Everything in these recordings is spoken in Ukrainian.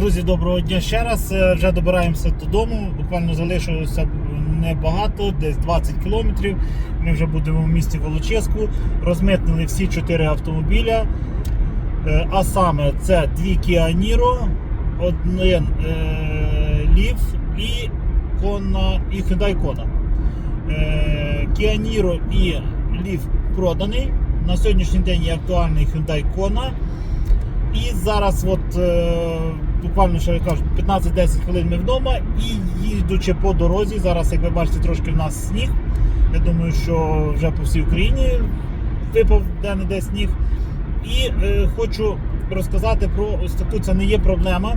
Друзі, доброго дня ще раз. Е, Вже добираємося додому. Буквально залишилося небагато, десь 20 кілометрів. Ми вже будемо в місті Волочиську. Розмитнили всі чотири автомобіля. Е, А саме це дві Kia Niro, один е, Leaf і Kona, і Hyundai Kona. Kia Niro і Leaf проданий. На сьогоднішній день є актуальний Hyundai Kona. І зараз, от е, буквально я кажу, 15-10 хвилин ми вдома і їдучи по дорозі, зараз, як ви бачите, трошки в нас сніг. Я думаю, що вже по всій Україні випав де-не-де сніг. І е, хочу розказати про ось таку, це не є проблема.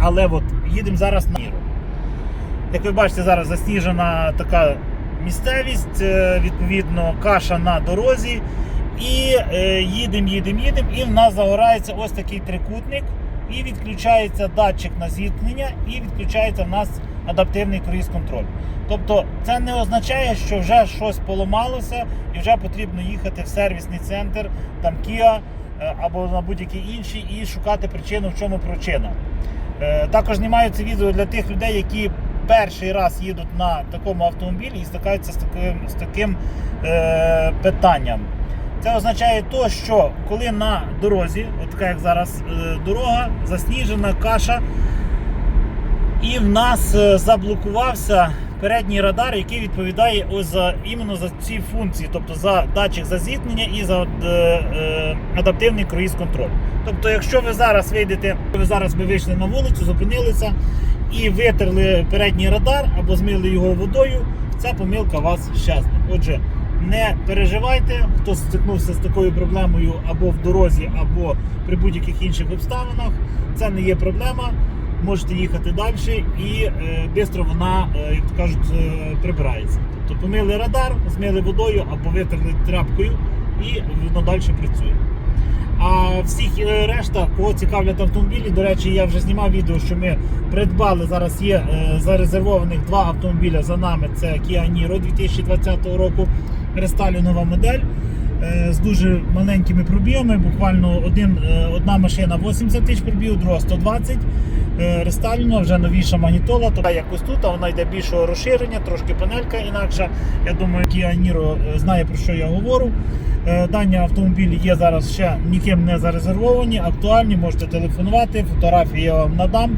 Але от їдемо зараз на Міру. Як ви бачите, зараз засніжена така місцевість, е, відповідно, каша на дорозі. І їдемо, їдемо, їдемо, і в нас загорається ось такий трикутник, і відключається датчик на зіткнення, і відключається в нас адаптивний круїз-контроль. Тобто це не означає, що вже щось поламалося і вже потрібно їхати в сервісний центр, там Kia е, або на будь-які інші, і шукати причину, в чому причина. Е, Також знімаю це відео для тих людей, які перший раз їдуть на такому автомобілі і стикаються з таким, з таким е, питанням. Це означає то, що коли на дорозі, от така як зараз е, дорога, засніжена каша, і в нас е, заблокувався передній радар, який відповідає ось за іменно за ці функції, тобто за датчик за зіткнення і за е, адаптивний круїз-контроль. Тобто, якщо ви зараз вийдете, ви зараз би вийшли на вулицю, зупинилися і витерли передній радар або змили його водою, ця помилка вас щезне. Отже, не переживайте, хто стикнувся з такою проблемою або в дорозі, або при будь-яких інших обставинах. Це не є проблема. Можете їхати далі і е, швидко вона, е, як то кажуть, е, прибирається. Тобто помили радар, змили водою або витерли тряпкою і воно далі працює. А всіх е, решта, кого цікавлять автомобілі, до речі, я вже знімав відео, що ми придбали. Зараз є е, зарезервованих два автомобіля за нами. Це Kia Niro 2020 року. Рестайлю нова модель е, з дуже маленькими пробігами. Буквально один, е, одна машина 80 тисяч пробігу, друга 120. Е, Рестайлена, вже новіша магнітола, то якось тут, а вона йде більшого розширення, трошки панелька інакша. Я думаю, Kia Niro знає про що я говорю. Дані автомобілі є зараз ще ніким не зарезервовані, актуальні, можете телефонувати, фотографії я вам надам.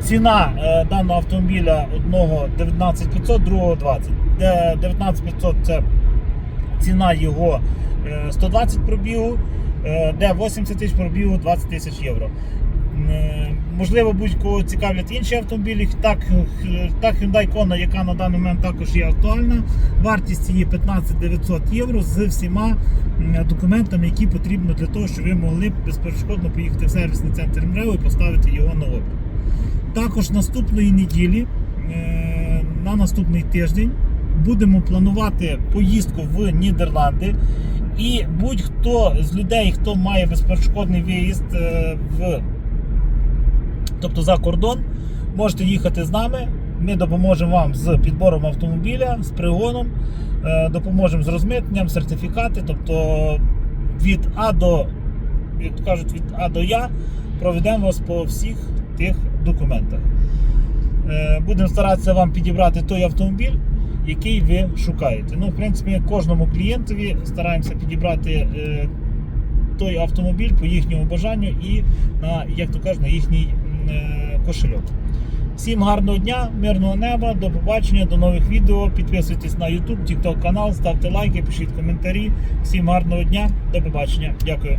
Ціна даного автомобіля одного 19500, другого 20. Де 19500 це ціна його е, 120 пробігу, е, де 80 тисяч пробігу 20 тисяч євро. Е, Можливо, будь-кого цікавлять інші автомобілі. Так, е, так Hyundai Kona, яка на даний момент також є актуальна. Вартість її 15 900 євро з всіма документами, які потрібно для того, щоб ви могли безперешкодно поїхати в сервісний центр МРЕО і поставити його на облік. Також наступної неділі, е, на наступний тиждень, будемо планувати поїздку в Нідерланди. І будь-хто з людей, хто має безперешкодний виїзд е, в тобто за кордон, можете їхати з нами. Ми допоможемо вам з підбором автомобіля, з пригоном, е, допоможемо з розмитненням, сертифікати. Тобто від А до, як кажуть, від А до Я проведемо вас по всіх тих документах. Е, Будемо старатися вам підібрати той автомобіль, який ви шукаєте. Ну, в принципі, кожному клієнтові стараємося підібрати е, той автомобіль по їхньому бажанню і на, як то кажуть, на їхній е, кошельок. Всім гарного дня, мирного неба, до побачення, до нових відео. Підписуйтесь на YouTube, TikTok канал, ставте лайки, пишіть коментарі. Всім гарного дня, до побачення. Дякую.